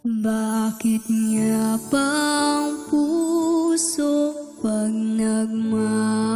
Bakit nga ba ang puso pag nagmamahal